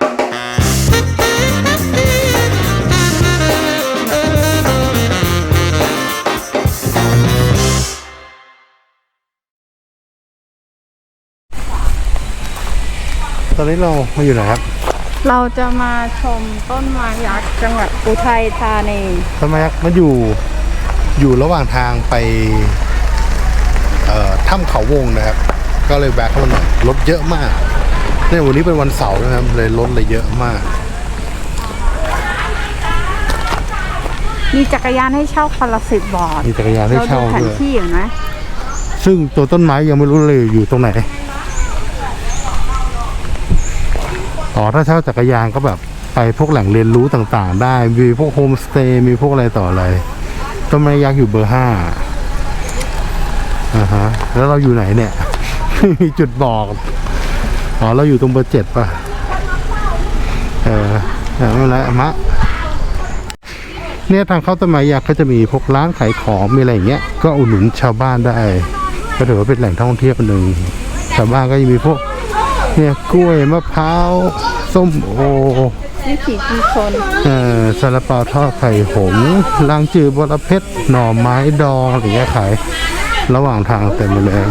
ตอนนี้เรามาอยู่ไหนครับ เราจะมาชมต้นไม้ยักษ์จังหวัดอุทัยธานี ต้นไม้ยักษ์มันอยู่อยู่ระหว่างทางไปเอ่อถ้ำเขาวงนะครับ ก็เลยแวะเข้ามาหน่อยรถเยอะมาก เนี่ยวันนี้เป็นวันเสาร์นะครับเลยรถเลยเยอะมาก มีจักรยานให้เช่าคนละสิบบาทมีจักรยานให้เราดูเช่าแผนด้วย ที่เห็นไหมซึ่งตัวต้นไม้ยังไม่รู้เลยอยู่ตรงไหนอ๋อถ้าเช่าจักรยานก็แบบไปพวกแหล่งเรียนรู้ต่างๆ ได้ มีพวกโฮมสเตย์ มีพวกอะไรต่ออะไร ต้นไม้ยักษ์อยู่เบอร์ห้าอ่าฮะ แล้วเราอยู่ไหนเนี่ยมีจุดบอก อ๋อ เราอยู่ตรงเบอร์เจ็ดป่ะ เออแต่ไม่เป็นไรอะมะ เนี่ยทางเข้าต้นไม้ยักษ์ก็จะมีพวกร้านขายของมีอะไรอย่างเงี้ย ก็อุดหนุนชาวบ้านได้ ก็ถือว่าเป็นแหล่งท่องเที่ยวหนึ่ง ชาวบ้านก็ยังมีพวก เนี่ยกล้วยมะพร้าวส้มโอวิถีชุมชนเอ่อซาลาเปาทอดไข่หงส์ลางจือบรเพชรหน่อไม้ดองอะไรอย่างเงี้ยขาย ระหว่างทางเต็มไปเลย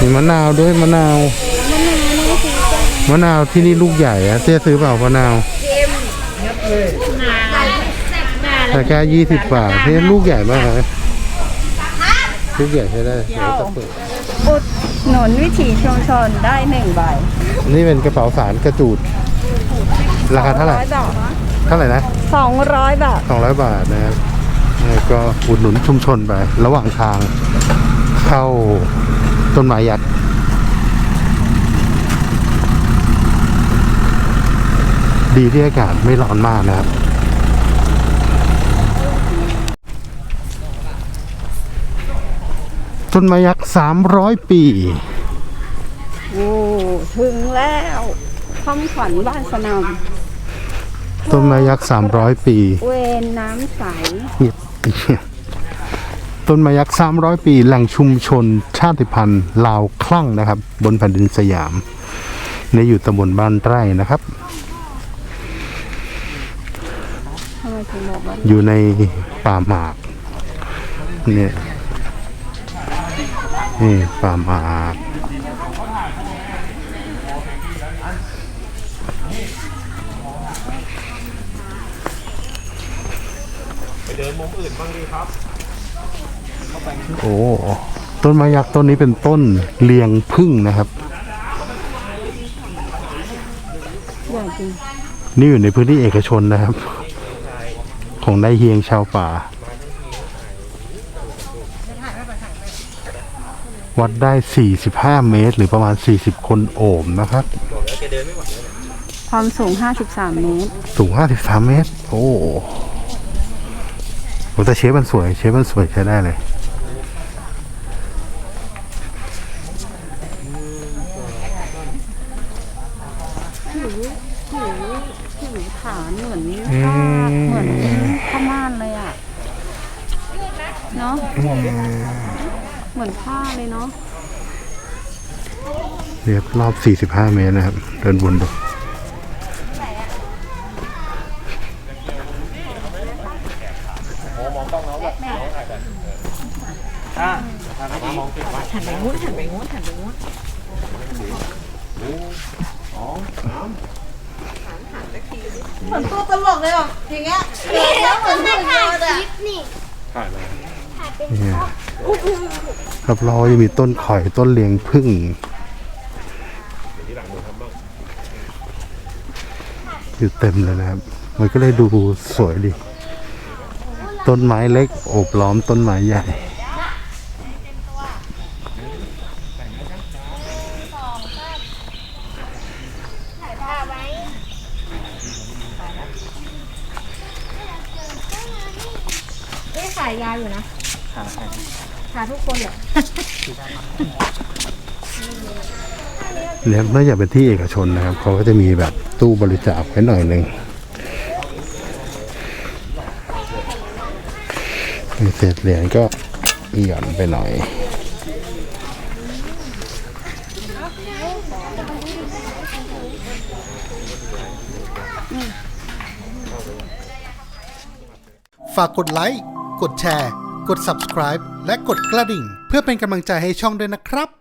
มีมะนาวด้วยมะนาวมะนาวที่นี่ลูกใหญ่อะเจ๊ซื้อเปล่ามะนาวแต่แค่ยี่สิบบาทนี่ลูกใหญ่มากเลยลูกใหญ่ใช้ได้เดี๋ยวจะเปิดอุดหนุนวิถีชุมชนได้หนึ่งใบ นี่เป็นกระเป๋าสารกระจูด ราคาเท่าไหร่ร้อยบาทเท่าไหร่นะสองร้อยบาทสองร้อยบาทนะครับแล้วก็อุดหนุนชุมชนไประหว่างทางเข้า ต้นไม้ยักษ์ดีที่อากาศไม่ร้อนมากนะครับ ต้นไม้ยักษ์สามร้อยปี โอ้ ถึงแล้วคำขวัญบ้านสนามต้นไม้ยักษ์สามร้อยปี เวนน้ำใสเงียบ ต้นไม้ยักษ์สามร้อยปี แหล่งชุมชน ชาติพันธุ์ลาวคลั่งนะครับ บนแผ่นดินสยาม ในอยู่ตำบลบ้านไร่นะครับ อยู่ในป่าหมากเนี่ยนี่ป่าหมากเดินมุมอื่นบ้างดีครับ โอ้ต้นไม้ยักษ์ต้นนี้เป็นต้นเลียงพึ่งนะครับใหญ่จริงนี่อยู่ในพื้นที่เอกชนนะครับ ของนายเฮียงชาวป่า วัดได้ 45 เมตร หรือประมาณ 40 คนโอบนะครับ ความสูง 53 เมตร สูง 53 เมตร โอ้โหแต่เชฟมันสวย เชฟมันสวยใช้ได้เลย ผิวฐานเหมือนผ้าเหมือนผ้าม่านเลยอะ เนาะเหมือนผ้าเลยเนาะเรียบรอบ 45 เมตรนะครับ เดินวนดูเหมือนตัวตลกเลยอะอย่างเงี้ยแล้วเหมือนหุ่นยนต์อะเนี่ยรอบๆยังมีต้นข่อยต้นเลียงพึ่งอยู่เต็มเลยนะครับ มันก็เลยดูสวยดี ต้นไม้เล็กโอบล้อมต้นไม้ใหญ่ขายยาอยู่นะ ขายทุกคนเหรอเนี่ยน่าจะเป็นที่เอกชนนะครับ เขาก็จะมีแบบตู้บริจาคไว้หน่อยหนึ่งมีเศษเหรียญก็หย่อนไปหน่อยฝากกดไลค์ กดแชร์ กด subscribe และกดกระดิ่ง เพื่อเป็นกำลังใจให้ช่องด้วยนะครับ